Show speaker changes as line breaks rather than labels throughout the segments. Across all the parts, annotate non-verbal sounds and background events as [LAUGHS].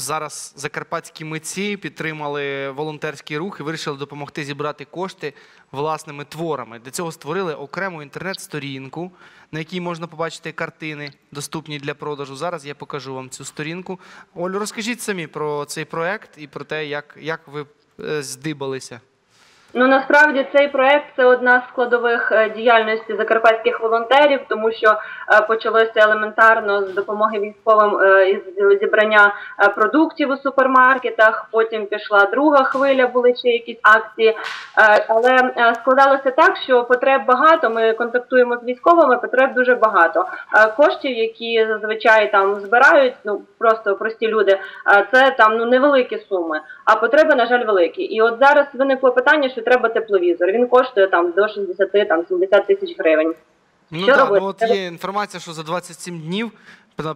зараз закарпатські митці підтримали волонтерський рух і вирішили допомогти зібрати кошти власними творами. Для цього створили окрему інтернет-сторінку, на якій можна побачити картини, доступні для продажу. Зараз я покажу вам цю сторінку. Олю, розкажіть самі про цей проект і про те, як, як ви е, здибалися.
Ну насправді цей проект це одна з складових е, діяльності закарпатських волонтерів, тому що е, почалося елементарно з допомоги військовим е, із зібрання продуктів у супермаркетах. Потім пішла друга хвиля, були ще якісь акції. Але складалося так, що потреб багато. Ми контактуємо з військовими, потреб дуже багато. Коштів, які зазвичай там збирають, ну просто прості люди, це там ну невеликі суми, а потреби, на жаль, великі. І от зараз виникло питання, що треба тепловізор. Він коштує там до 60 там 70 тисяч гривень.
Ну
Що
так, ну от є інформація, що за 27 днів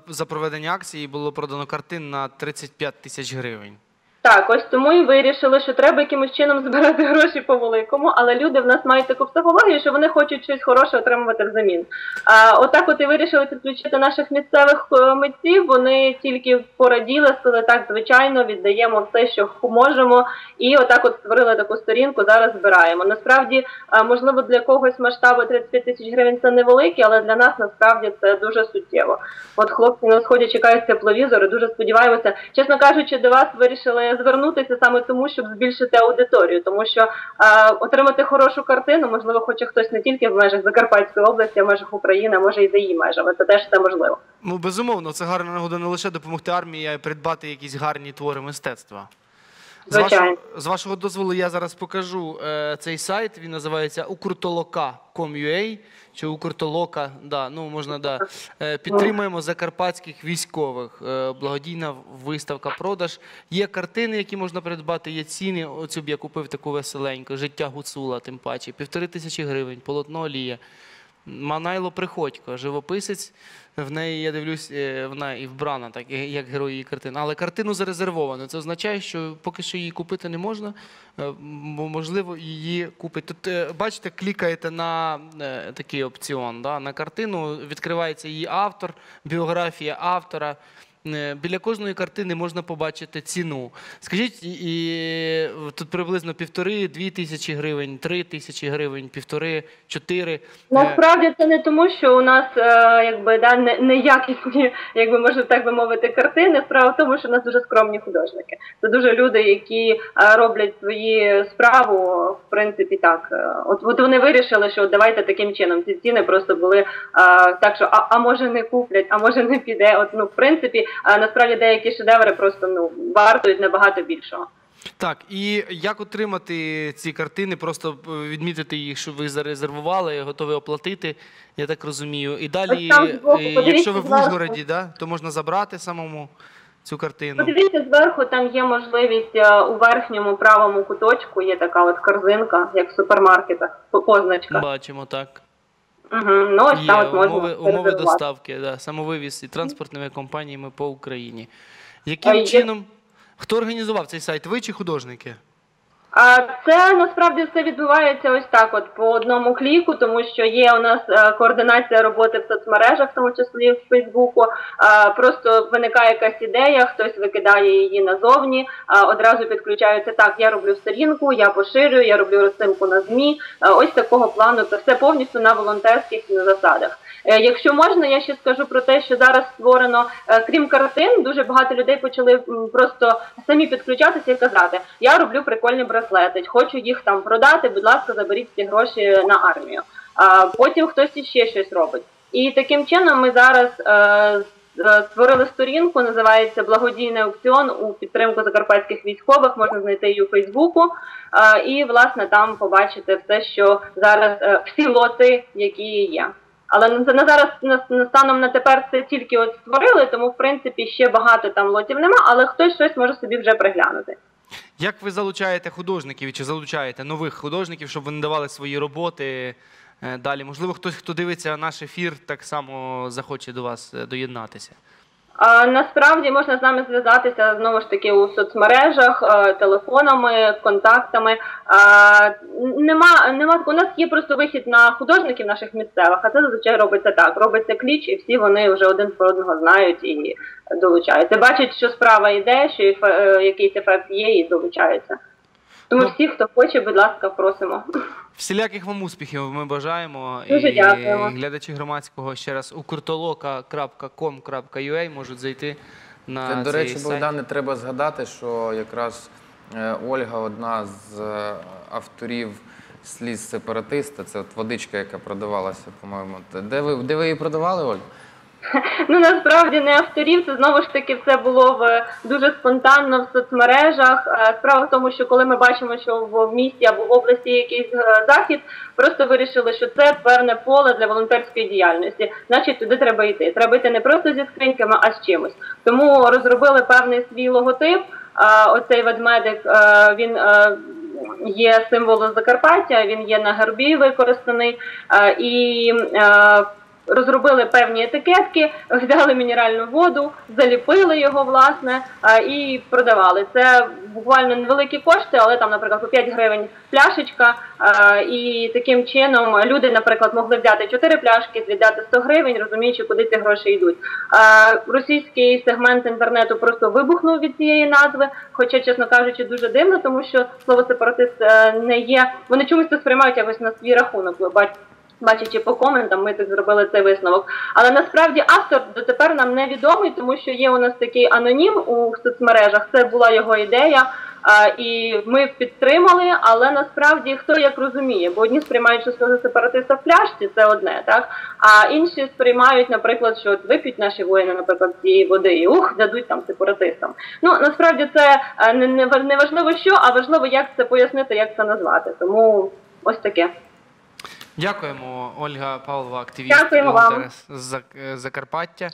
за проведення акції було продано картин на 35 тисяч гривень.
Так, ось тому і вирішили, що треба якимось чином збирати [LAUGHS] гроші по великому, але люди в нас мають таку психологію, що вони хочуть щось хороше отримувати взамін. А отак, от і вирішили підключити наших місцевих е, митців. Вони тільки пораділи, сказали так, звичайно, віддаємо все, що можемо, і отак, от створили таку сторінку. Зараз збираємо. Насправді, е, можливо, для когось масштаби 35 тисяч гривень це невеликі, але для нас насправді це дуже суттєво. От хлопці на сході чекають тепловізор і дуже сподіваємося. Чесно кажучи, до вас вирішили звернутися саме тому, щоб збільшити аудиторію, тому що е, отримати хорошу картину, можливо, хоче хтось не тільки в межах Закарпатської області, а в межах України, а може і за її межами. Це теж все можливо.
Ну, безумовно, це гарна нагода не лише допомогти армії, а й придбати якісь гарні твори мистецтва. З вашого, з вашого дозволу я зараз покажу е, цей сайт. Він називається ukurtoloka.com.ua чи Укртолока. Да, ну, можна, да. Е, підтримуємо закарпатських військових. Е, благодійна виставка продаж. Є картини, які можна придбати, є ціни. Оцю б я купив таку веселеньку. Життя гуцула, тим паче. Півтори тисячі гривень, полотно олія. Манайло Приходько, живописець. В неї, я дивлюсь, е, вона і вбрана, так як герой її картин. Але картину зарезервовано. Це означає, що поки що її купити не можна. бо Можливо, її купить. Тут е, бачите, клікаєте на е, такий опціон. Да? На картину відкривається її автор, біографія автора. Е, Біля кожної картини можна побачити ціну. Скажіть, і, і тут приблизно півтори-дві тисячі гривень, три тисячі гривень, півтори, чотири. Е,
Насправді це не тому, що у нас е, якби да не, неякісні, [LAUGHS] якби можна так би мовити, картини. Справа в тому, що у нас дуже скромні художники. Це дуже люди, які е, роблять свої справу, в принципі, так. Е, От, от вони вирішили, що давайте таким чином. Ці ціни просто були е, так, що а, а може не куплять, а може не піде. От ну в принципі, е, насправді деякі шедеври просто ну вартують набагато більшого.
Так, і як отримати ці картини, просто е, відмітити їх, що ви зарезервували, готові оплатити, я так розумію. І далі,
збоку,
е, якщо ви в. Ужгороді, да, то можна забрати самому цю картину.
Подивіться зверху, там є можливість е, у верхньому правому куточку, є така от корзинка, як в супермаркетах, по- позначка.
Бачимо, так.
Угу. Ну ось там от можна
умови, умови доставки, да, самовивіз і транспортними компаніями по Україні. Яким
А є-
чином, хто організував цей сайт? Ви чи художники?
Це насправді все відбувається ось так, от по одному кліку, тому що є у нас е, координація роботи в соцмережах, в тому числі в Фейсбуку. Просто виникає якась ідея, хтось викидає її назовні, одразу підключаються так. Я роблю сторінку, я поширюю, я роблю розсилку на змі. Ось такого плану. Це все повністю на волонтерських засадах. Е, Якщо можна, я ще скажу про те, що зараз створено, е, крім картин, дуже багато людей почали просто самі підключатися і казати: я роблю прикольні браслети, хочу їх там продати. Будь ласка, заберіть ці гроші на армію. А потім хтось іще щось робить. І таким чином ми зараз е, е, створили сторінку, називається Благодійний аукціон у підтримку закарпатських військових. Можна знайти її у Фейсбуку. Е, і власне там побачите все, що зараз е, [LAUGHS] всі лоти, які є. Але на, на зараз на, на станом на тепер це тільки от створили, тому в принципі ще багато там лотів нема, але хтось щось може собі вже приглянути.
Як ви залучаєте художників чи залучаєте нових художників, щоб вони давали свої роботи е, далі? Можливо, хтось, хто дивиться наш ефір, так само захоче до вас е, доєднатися.
Насправді можна з нами зв'язатися знову ж таки у соцмережах, е, телефонами, контактами. Нема, нема у нас є просто вихід на художників наших місцевих, а це зазвичай робиться так. Робиться кліч, і всі вони вже один про одного знають і долучаються. Бачать, що справа йде, що ефе- е, якийсь ефект є, і долучаються. Тому
Ну,
всі, хто хоче, будь ласка, просимо.
Всіляких вам успіхів ми бажаємо.
Дуже
і
дякуємо.
глядачі громадського ще раз ukurtoloka.com.ua можуть зайти на
Це, до речі,
сайт.
Богдане, треба згадати, що якраз е, Ольга одна з е, авторів сліз сепаратиста. Це от водичка, яка продавалася, по-моєму. Де ви, де ви її продавали, Оль? [LAUGHS]
Ну насправді не авторів, це знову ж таки все було в дуже спонтанно в соцмережах. Е, Справа в тому, що коли ми бачимо, що в місті або в області якийсь е, захід, просто вирішили, що це певне поле для волонтерської діяльності. Значить, туди треба йти. Треба йти не просто зі скриньками, а з чимось. Тому розробили певний свій логотип. Е, Оцей ведмедик він. Є символом Закарпаття, він є на гербі використаний і розробили певні етикетки, взяли мінеральну воду, заліпили його власне і продавали. Це буквально невеликі кошти, але там, наприклад, по 5 гривень пляшечка. І таким чином люди, наприклад, могли взяти 4 пляшки, віддати 100 гривень, розуміючи, куди ці гроші йдуть. Російський сегмент інтернету просто вибухнув від цієї назви. Хоча, чесно кажучи, дуже дивно, тому що слово сепаратист е, не є. Вони чомусь це сприймають якось на свій рахунок. Бачачи по коментам, ми так зробили цей висновок. Але насправді автор дотепер нам невідомий, тому що є у нас такий анонім у соцмережах. Це була його ідея, і ми підтримали. Але насправді хто як розуміє, бо одні сприймають, що слово сепаратиста в пляшці це одне, так а інші сприймають, наприклад, що от вип'ють наші воїни, наприклад, цієї води і ух, дадуть там сепаратистам. Ну насправді це е, не, не, не важливо що, а важливо, як це пояснити, як це назвати. Тому ось таке.
Дякуємо, Ольга Павлова, активіст
Дякуємо вам.
волонтер з Зак- Закарпаття.